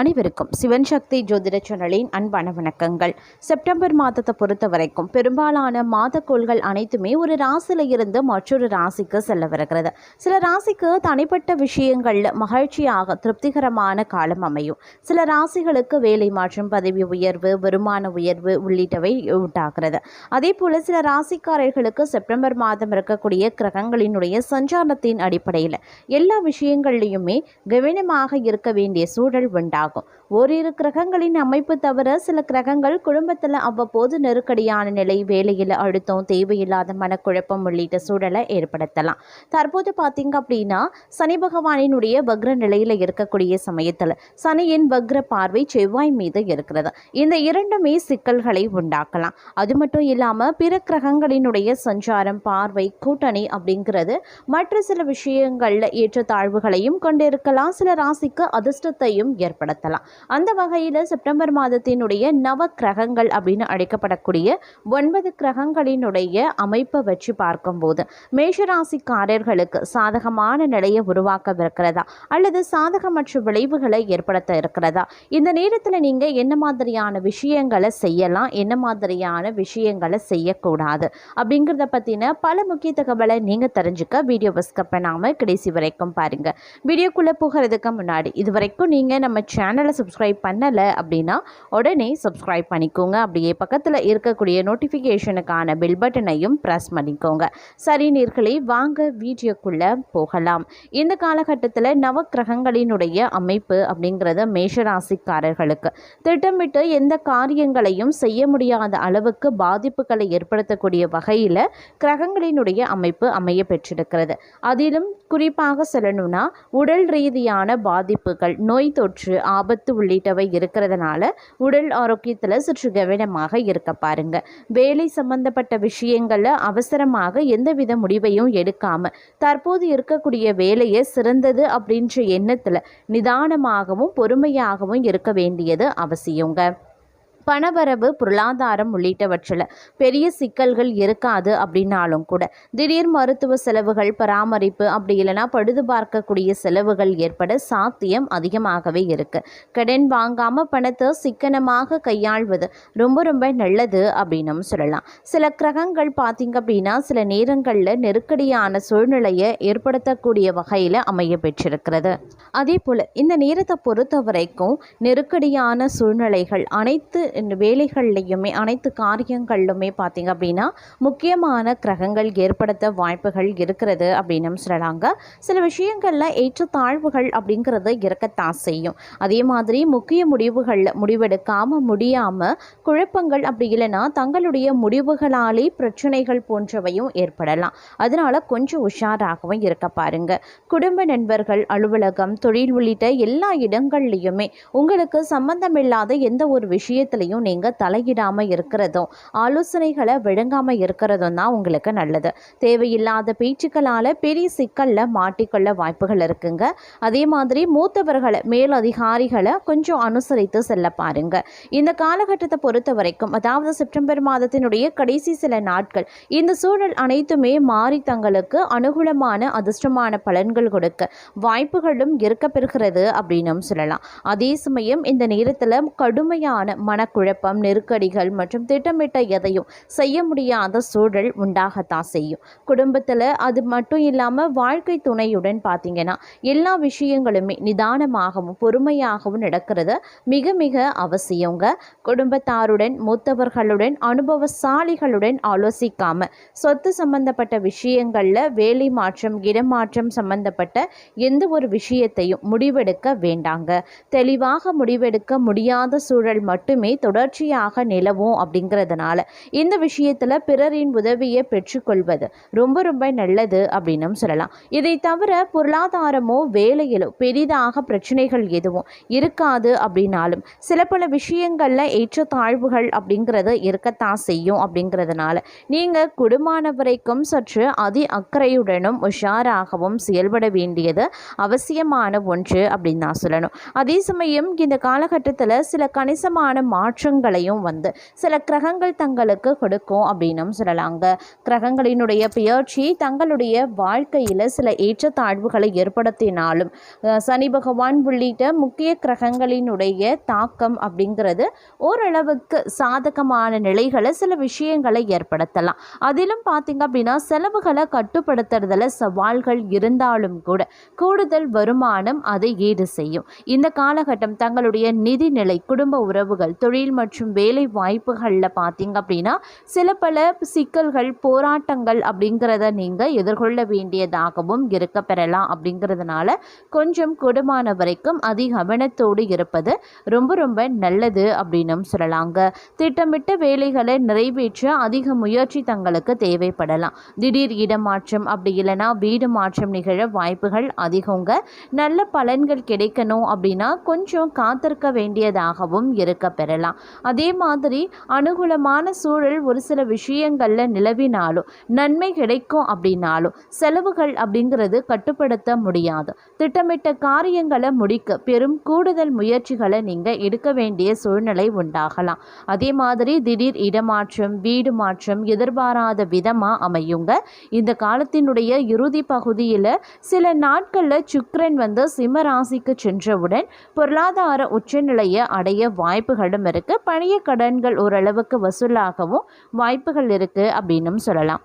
அனைவருக்கும் சிவன் சக்தி ஜோதிட சேனலின் அன்பான வணக்கங்கள். செப்டம்பர் மாதத்தை பொறுத்த வரைக்கும் பெரும்பாலான மாதக்கோள்கள் அனைத்துமே ஒரு ராசியில் இருந்து மற்றொரு ராசிக்கு செல்ல வருகிறது. சில ராசிக்கு தனிப்பட்ட விஷயங்களில் மகிழ்ச்சியாக திருப்திகரமான காலம் அமையும். சில ராசிகளுக்கு வேலை மாற்றம் பதவி உயர்வு வருமான உயர்வு உள்ளிட்டவை உண்டாகிறது. அதே போல சில ராசிக்காரர்களுக்கு செப்டம்பர் மாதம் இருக்கக்கூடிய கிரகங்களினுடைய சஞ்சாரத்தின் அடிப்படையில் எல்லா விஷயங்கள்லையுமே கவனமாக இருக்க வேண்டிய சூழல் உண்டாகும். ఆకు ஓரிரு கிரகங்களின் அமைப்பு தவிர சில கிரகங்கள் குடும்பத்தில் அவ்வப்போது நெருக்கடியான நிலை வேலையில் அழுத்தம் தேவையில்லாத மனக்குழப்பம் உள்ளிட்ட சூழலை ஏற்படுத்தலாம். தற்போது பார்த்தீங்க அப்படின்னா சனி பகவானினுடைய வக்ர நிலையில் இருக்கக்கூடிய சமயத்தில் சனியின் வக்ர பார்வை செவ்வாய் மீது இருக்கிறது. இந்த இரண்டுமே சிக்கல்களை உண்டாக்கலாம். அது மட்டும் இல்லாமல் பிற கிரகங்களினுடைய சஞ்சாரம் பார்வை கூட்டணி அப்படிங்கிறது மற்ற சில விஷயங்களில் ஏற்றத்தாழ்வுகளையும் கொண்டிருக்கலாம். சில ராசிக்கு அதிர்ஷ்டத்தையும் ஏற்படுத்தலாம். அந்த வகையில் செப்டம்பர் மாதத்தினுடைய நவ கிரகங்கள் அப்படின்னு அழைக்கப்படக்கூடிய ஒன்பது கிரகங்களினுடைய அமைப்பை வச்சு பார்க்கும்போது மேஷராசிக்காரர்களுக்கு சாதகமான நிலையை உருவாக்கவிருக்கிறதா? அல்லது சாதகமற்ற விளைவுகளை ஏற்படுத்த இருக்கிறதா? இந்த நேரத்தில் நீங்கள் என்ன மாதிரியான விஷயங்களை செய்யலாம்? என்ன மாதிரியான விஷயங்களை செய்யக்கூடாது? அப்படிங்கிறத பற்றின பல முக்கிய தகவலை நீங்கள் தெரிஞ்சுக்க வீடியோவை ஸ்கப் பண்ணாமல் கடைசி வரைக்கும் பாருங்கள் வீடியோக்குள்ளே போகிறதுக்கு முன்னாடி இது வரைக்கும் நீங்கள் நம்ம சேனலை சப்ஸ்கிரைப் பண்ணலை அப்படின்னா உடனே சப்ஸ்கிரைப் பண்ணிக்கோங்க. அப்படியே பக்கத்தில் இருக்கக்கூடிய நோட்டிஃபிகேஷனுக்கான பெல் பட்டனையும் ப்ரெஸ் பண்ணிக்கோங்க. சரி நீர்களே வாங்க வீடியோக்குள்ளே போகலாம். இந்த காலகட்டத்தில் நவக்கிரகங்களினுடைய அமைப்பு அப்படிங்கிறது மேஷராசிக்காரர்களுக்கு. திட்டமிட்டு எந்த காரியங்களையும் செய்ய முடியாத அளவுக்கு பாதிப்புகளை ஏற்படுத்தக்கூடிய வகையில் கிரகங்களினுடைய அமைப்பு அமைய பெற்றிருக்கிறது. அதிலும் குறிப்பாக சொல்லணும்னா உடல் ரீதியான பாதிப்புகள் நோய் தொற்று ஆபத்து உள்ளிட்டவை இருக்கிறதுனால உடல் ஆரோக்கியத்தில் சற்று கவனமாக இருக்க பாருங்க. வேலை சம்பந்தப்பட்ட விஷயங்களில் அவசரமாக எந்தவித முடிவையும் எடுக்காம தற்போது இருக்கக்கூடிய வேலையை சிறந்தது அப்படின்ற எண்ணத்தில் நிதானமாகவும் பொறுமையாகவும் இருக்க வேண்டியது அவசியங்க. பணவரவு பொருளாதாரம் உள்ளிட்டவற்றில் பெரிய சிக்கல்கள் இருக்காது அப்படின்னாலும் கூட திடீர் மருத்துவ செலவுகள் பராமரிப்பு அப்படி இல்லைன்னா பழுது பார்க்கக்கூடிய செலவுகள் ஏற்பட சாத்தியம் அதிகமாகவே இருக்கு. கடன் வாங்காமல் பணத்தை சிக்கனமாக கையாள்வது ரொம்ப ரொம்ப நல்லது அப்படின்னும் சொல்லலாம். சில கிரகங்கள் பார்த்தீங்க அப்படின்னா சில நேரங்களில் நெருக்கடியான சூழ்நிலையை ஏற்படுத்தக்கூடிய வகையில் அமைய பெற்றிருக்கிறது. அதே போல் இந்த நேரத்தை பொறுத்த வரைக்கும் நெருக்கடியான சூழ்நிலைகள் அனைத்து வேலைகள்லையுமே அனைத்து காரியங்கள்லுமே பார்த்தீங்க அப்படின்னா முக்கியமான கிரகங்கள் ஏற்படுத்த வாய்ப்புகள் இருக்கிறது அப்படின்னு சொல்லலாங்க. சில விஷயங்களில் ஏற்றத்தாழ்வுகள் அப்படிங்கிறது இருக்கத்தான் செய்யும். அதே மாதிரி முக்கிய முடிவுகளில் முடிவெடுக்காமல் முடியாமல் குழப்பங்கள் அப்படி இல்லைன்னா தங்களுடைய முடிவுகளாலே பிரச்சனைகள் போன்றவையும் ஏற்படலாம். அதனால் கொஞ்சம் உஷாராகவும் இருக்க பாருங்க. குடும்ப நண்பர்கள் அலுவலகம் தொழில் உள்ளிட்ட எல்லா இடங்கள்லையுமே உங்களுக்கு சம்பந்தமில்லாத எந்த ஒரு விஷயத்திலையும் நீங்கள் தலையிடாமல் இருக்கிறதும் ஆலோசனைகளை விழுங்காமல் இருக்கிறதும் தான் உங்களுக்கு நல்லது. தேவையில்லாத பேச்சுக்களால் பெரிய சிக்கலில் மாட்டிக்கொள்ள வாய்ப்புகள் இருக்குங்க. அதே மாதிரி மூத்தவர்களை மேலதிகாரிகளை கொஞ்சம் அனுசரித்து செல்ல பாருங்க. இந்த காலகட்டத்தை பொறுத்த வரைக்கும் அதாவது செப்டம்பர் மாதத்தினுடைய கடைசி சில நாட்கள் இந்த சூழல் அனைத்துமே மாறி தங்களுக்கு அனுகூலமான அதிர்ஷ்டமான பலன்கள் கொடுக்க வாய்ப்புகளும் இருக்க பெறுகிறது அப்படின்னும் சொல்லலாம். அதே சமயம் இந்த நேரத்தில் கடுமையான மன மனக்குழப்பம் நெருக்கடிகள் மற்றும் திட்டமிட்ட எதையும் செய்ய முடியாத சூழல் உண்டாகத்தான் செய்யும். குடும்பத்தில் அது மட்டும் இல்லாமல் வாழ்க்கை துணையுடன் பார்த்தீங்கன்னா எல்லா விஷயங்களுமே நிதானமாகவும் பொறுமையாகவும் நடக்கிறது மிக மிக அவசியங்க. குடும்பத்தாருடன் மூத்தவர்களுடன் அனுபவசாலிகளுடன் ஆலோசிக்காம சொத்து சம்பந்தப்பட்ட விஷயங்களில் வேலை மாற்றம் இடமாற்றம் சம்பந்தப்பட்ட எந்த ஒரு விஷயத்தையும் முடிவெடுக்க வேண்டாங்க. தெளிவாக முடிவெடுக்க முடியாத சூழல் மட்டுமே தொடர்ச்சியாக நிலவும் அப்படிங்கிறதுனால இந்த விஷயத்தில் பிறரின் உதவியை பெற்றுக்கொள்வது ரொம்ப ரொம்ப நல்லது அப்படின்னும் சொல்லலாம். இதை தவிர பொருளாதாரமோ வேலையிலோ பெரிதாக பிரச்சனைகள் எதுவும் இருக்காது அப்படின்னாலும் சில பல விஷயங்களில் ஏற்றத்தாழ்வுகள் அப்படிங்கிறது இருக்கத்தான் செய்யும் அப்படிங்கிறதுனால நீங்கள் குடும்பமான வரைக்கும் சற்று அதி அக்கறையுடனும் உஷாராகவும் செயல்பட வேண்டியது அவசியமான ஒன்று அப்படின்னு தான் சொல்லணும். அதே சமயம் இந்த காலகட்டத்தில் சில கணிசமான மாற்றங்களையும் வந்து சில கிரகங்கள் தங்களுக்கு கொடுக்கும் அப்படின்னும் சொல்லலாங்க. கிரகங்களினுடைய பெயர்ச்சி தங்களுடைய வாழ்க்கையில் சில ஏற்றத்தாழ்வுகளை ஏற்படுத்தினாலும் சனி பகவான் உள்ளிட்ட முக்கிய கிரகங்களினுடைய தாக்கம் அப்படிங்கிறது ஓரளவுக்கு சாதகமான நிலைகளை சில விஷயங்களை ஏற்படுத்தலாம். அதிலும் பார்த்தீங்க அப்படின்னா செலவுகளை கட்டுப்படுத்துறதுல சவால்கள் இருந்தாலும் கூட கூடுதல் வருமானம் அதை ஈடு செய்யும். இந்த காலகட்டம் தங்களுடைய நிதிநிலை குடும்ப உறவுகள் தொழில் மற்றும் வேலை வாய்ப்புகளில் பார்த்தீங்க அப்படின்னா சில பல சிக்கல்கள் போராட்டங்கள் அப்படிங்கிறத நீங்கள் எதிர்கொள்ள வேண்டியதாகவும் இருக்க பெறலாம் அப்படிங்கிறதுனால கொஞ்சம் கொடுமான வரைக்கும் அதிக கவனத்தோடு இருப்பது ரொம்ப ரொம்ப நல்லது அப்படின்னும் சொல்லலாங்க. திட்டமிட்ட வேலைகளை நிறைவேற்ற அதிக முயற்சி தங்களுக்கு தேவைப்படலாம். திடீர் இடமாற்றம் அப்படி இல்லைன்னா வீடு மாற்றம் நிகழ வாய்ப்புகள் அதிகங்க. நல்ல பலன்கள் கிடைக்கணும் அப்படின்னா கொஞ்சம் காத்திருக்க வேண்டியதாகவும் இருக்க பெறலாம். அதே மாதிரி அனுகூலமான சூழல் ஒரு சில விஷயங்களில் நிலவினாலும் நன்மை கிடைக்கும் அப்படின்னாலும் செலவுகள் அப்படிங்கிறது கட்டுப்படுத்த முடியாது. திட்டமிட்ட காரியங்களை முடிக்க பெரும் கூடுதல் முயற்சிகளை நீங்கள் எடுக்க வேண்டிய சூழ்நிலை உண்டாகலாம். அதே மாதிரி திடீர் இடமாற்றம் வீடு மாற்றம் எதிர்பாராத விதமாக அமையுங்க. இந்த காலத்தினுடைய இறுதி பகுதியில் சில நாட்களில் சுக்கரன் வந்து சிம்ம ராசிக்கு சென்றவுடன் பொருளாதார உச்சநிலையை அடைய வாய்ப்புகளும் இருக்குது பழைய கடன்கள் ஓரளவுக்கு வசூலாகவும் வாய்ப்புகள் இருக்குது அப்படின்னும் சொல்லலாம்.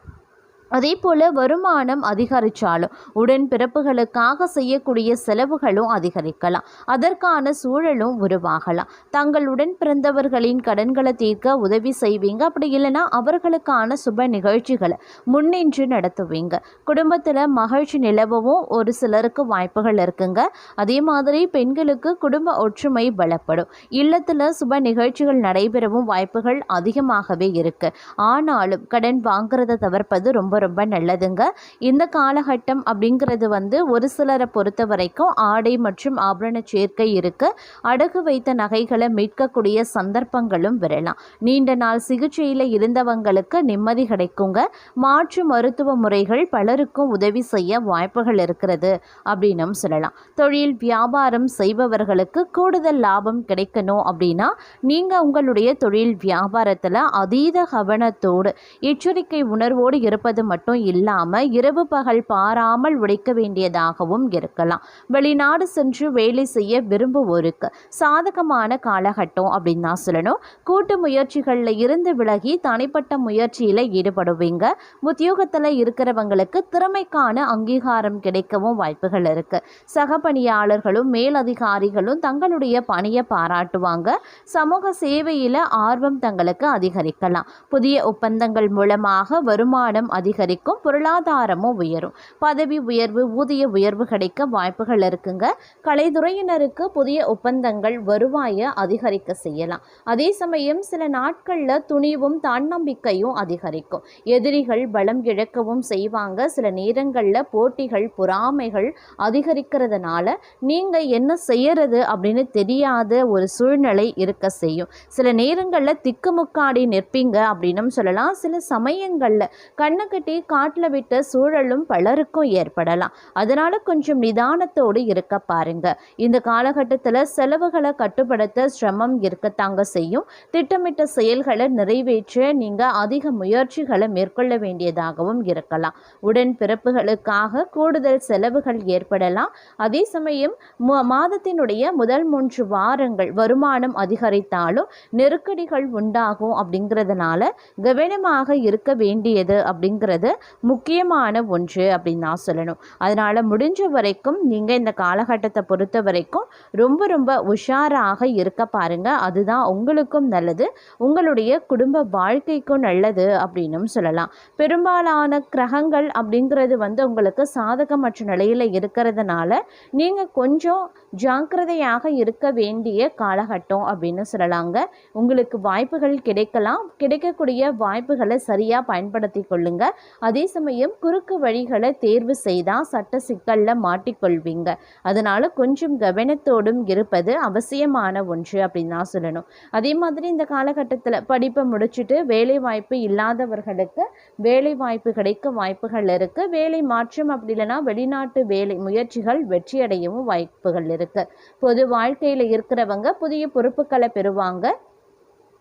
அதே போல் வருமானம் அதிகரித்தாலும் உடன்பிறப்புகளுக்காக செய்யக்கூடிய செலவுகளும் அதிகரிக்கலாம். அதற்கான சூழலும் உருவாகலாம். தங்களுடன் பிறந்தவர்களின் கடன்களை தீர்க்க உதவி செய்வீங்க. அப்படி இல்லைன்னா அவர்களுக்கான சுப நிகழ்ச்சிகளை முன்னின்று நடத்துவீங்க. குடும்பத்தில் மகிழ்ச்சி நிலவவும் ஒரு சிலருக்கு வாய்ப்புகள் இருக்குங்க. அதே மாதிரி பெண்களுக்கு குடும்ப ஒற்றுமை பலப்படும். இல்லத்தில் சுப நிகழ்ச்சிகள் நடைபெறவும் வாய்ப்புகள் அதிகமாகவே இருக்கு. ஆனாலும் கடன் வாங்குறதை தவிர்ப்பது ரொம்ப ரொம்ப நல்லதுங்க. இந்த காலகட்டம் அப்படிங்கிறது வந்து ஒரு சிலரை பொறுத்த வரைக்கும் ஆடை மற்றும் ஆபரண சேர்க்கை இருக்கு. அடகு வைத்த நகைகளை மீட்கக்கூடிய சந்தர்ப்பங்களும் வரலாம். நீண்ட நாள் சிகிச்சையில் இருந்தவங்களுக்கு நிம்மதி கிடைக்குங்க. மாற்று மருத்துவ முறைகள் பலருக்கும் உதவி செய்ய வாய்ப்புகள் இருக்கிறது அப்படின்னும் சொல்லலாம். தொழில் வியாபாரம் செய்பவர்களுக்கு கூடுதல் லாபம் கிடைக்கணும் அப்படின்னா நீங்கள் உங்களுடைய தொழில் வியாபாரத்தில் அதீத கவனத்தோடு எச்சரிக்கை உணர்வோடு இருப்பது மட்டும் இல்லாமல் இரவு பகல் பாராமல் உழைக்க வேண்டியதாகவும் இருக்கலாம். வெளிநாடு சென்று வேலை செய்ய விரும்புவோருக்கு சாதகமான காலகட்டம் அப்படின்னு தான் சொல்லணும். கூட்டு முயற்சிகளில் இருந்து விலகி தனிப்பட்ட முயற்சியில் ஈடுபடுவீங்க. உத்தியோகத்தில் இருக்கிறவங்களுக்கு திறமைக்கான அங்கீகாரம் கிடைக்கவும் வாய்ப்புகள் இருக்கு. சக பணியாளர்களும் மேலதிகாரிகளும் தங்களுடைய பணியை பாராட்டுவாங்க. சமூக சேவையில் ஆர்வம் தங்களுக்கு அதிகரிக்கலாம். புதிய ஒப்பந்தங்கள் மூலமாக வருமானம் அதிகரிக்கும். பொருளாதாரமும் உயரும். பதவி உயர்வு ஊதிய உயர்வு கிடைக்க வாய்ப்புகள் இருக்குங்க. கலைத்துறையினருக்கு புதிய ஒப்பந்தங்கள் வருவாயை அதிகரிக்க செய்யலாம். அதே சமயம் சில நாட்களில் துணிவும் தன்னம்பிக்கையும் அதிகரிக்கும். எதிரிகள் பலம் இழக்கவும் செய்வாங்க. சில நேரங்களில் போட்டிகள் பொறாமைகள் அதிகரிக்கிறதுனால நீங்கள் என்ன செய்யறது அப்படின்னு தெரியாத ஒரு சூழ்நிலை இருக்க செய்யும். சில நேரங்களில் திக்குமுக்காடி நிற்பீங்க அப்படின்னும் சொல்லலாம். சில சமயங்களில் கண்ணுக்கு கட்டி காட்டில் விட்ட சூழலும் பலருக்கும் ஏற்படலாம். அதனால கொஞ்சம் நிதானத்தோடு இருக்க பாருங்க. இந்த காலகட்டத்தில் செலவுகளை கட்டுப்படுத்த சிரமம் இருக்கத்தாங்க செய்யும். திட்டமிட்ட செயல்களை நிறைவேற்ற நீங்கள் அதிக முயற்சிகளை மேற்கொள்ள வேண்டியதாகவும் இருக்கலாம். உடன் பிறப்புகளுக்காக கூடுதல் செலவுகள் ஏற்படலாம். அதே சமயம் மாதத்தினுடைய முதல் மூன்று வாரங்கள் வருமானம் அதிகரித்தாலும் நெருக்கடிகள் உண்டாகும் அப்படிங்கிறதுனால கவனமாக இருக்க வேண்டியது அப்படிங்கிற அப்படிங்கிறது முக்கியமான ஒன்று அப்படின்னு நான் சொல்லணும். அதனால் முடிஞ்ச வரைக்கும் நீங்கள் இந்த காலகட்டத்தை பொறுத்த வரைக்கும் ரொம்ப ரொம்ப உஷாராக இருக்க பாருங்கள் அதுதான் உங்களுக்கும் நல்லது. உங்களுடைய குடும்ப வாழ்க்கைக்கும் நல்லது அப்படின்னும் சொல்லலாம். பெரும்பாலான கிரகங்கள் அப்படிங்கிறது வந்து உங்களுக்கு சாதகமற்ற நிலையில் இருக்கிறதுனால நீங்கள் கொஞ்சம் ஜாக்கிரதையாக இருக்க வேண்டிய காலகட்டம் அப்படின்னு சொல்லலாங்க. உங்களுக்கு வாய்ப்புகள் கிடைக்கலாம். கிடைக்கக்கூடிய வாய்ப்புகளை சரியாக பயன்படுத்தி கொள்ளுங்கள் அதே சமயம் குறுக்கு வழிகளை தேர்வு செய்தால் சட்ட சிக்கலில் மாட்டிக்கொள்வீங்க. அதனால் கொஞ்சம் கவனத்தோடும் இருப்பது அவசியமான ஒன்று அப்படின்னு தான் சொல்லணும். அதே மாதிரி இந்த காலகட்டத்தில் படிப்பை முடிச்சுட்டு வேலை வாய்ப்பு இல்லாதவர்களுக்கு வேலை வாய்ப்பு கிடைக்க வாய்ப்புகள் இருக்குது வேலை மாற்றம் அப்படி இல்லைன்னா வெளிநாட்டு வேலை முயற்சிகள் வெற்றியடையவும் வாய்ப்புகள் இருக்குது பொது வாழ்க்கையில் இருக்கிறவங்க புதிய பொறுப்புகளை பெறுவாங்க.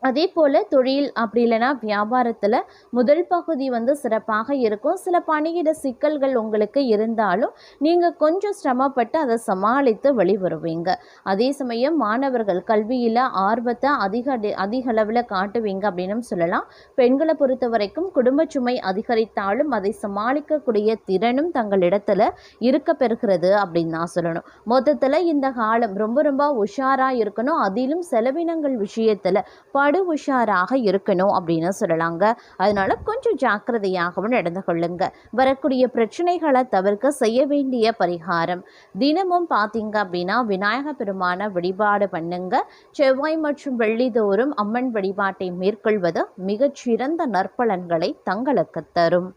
அதே போல் தொழில் அப்படி இல்லைன்னா வியாபாரத்தில் முதல் பகுதி வந்து சிறப்பாக இருக்கும். சில பணியிட சிக்கல்கள் உங்களுக்கு இருந்தாலும் நீங்கள் கொஞ்சம் சிரமப்பட்டு அதை சமாளித்து வெளிவருவீங்க அதே சமயம் மாணவர்கள் கல்வியில் ஆர்வத்தை அதிக அடி- அதிக அளவில் காட்டுவீங்க அப்படின்னு சொல்லலாம். பெண்களை பொறுத்த வரைக்கும் குடும்ப சுமை அதிகரித்தாலும் அதை சமாளிக்கக்கூடிய திறனும் தங்களிடத்தில் இருக்க பெறுகிறது அப்படின்னு நான் சொல்லணும். மொத்தத்தில் இந்த காலம் ரொம்ப ரொம்ப உஷாராக இருக்கணும். அதிலும் செலவினங்கள் விஷயத்தில் படு உஷாராக இருக்கணும் அப்படின்னு சொல்லலாங்க. அதனால கொஞ்சம் ஜாக்கிரதையாகவும் நடந்து கொள்ளுங்க. வரக்கூடிய பிரச்சனைகளை தவிர்க்க செய்ய வேண்டிய பரிகாரம். தினமும் பார்த்தீங்க அப்படின்னா விநாயக பெருமான வழிபாடு பண்ணுங்க. செவ்வாய் மற்றும் வெள்ளி தோறும் அம்மன் வழிபாட்டை மேற்கொள்வது மிகச்சிறந்த நற்பலன்களை தங்களுக்கு தரும்.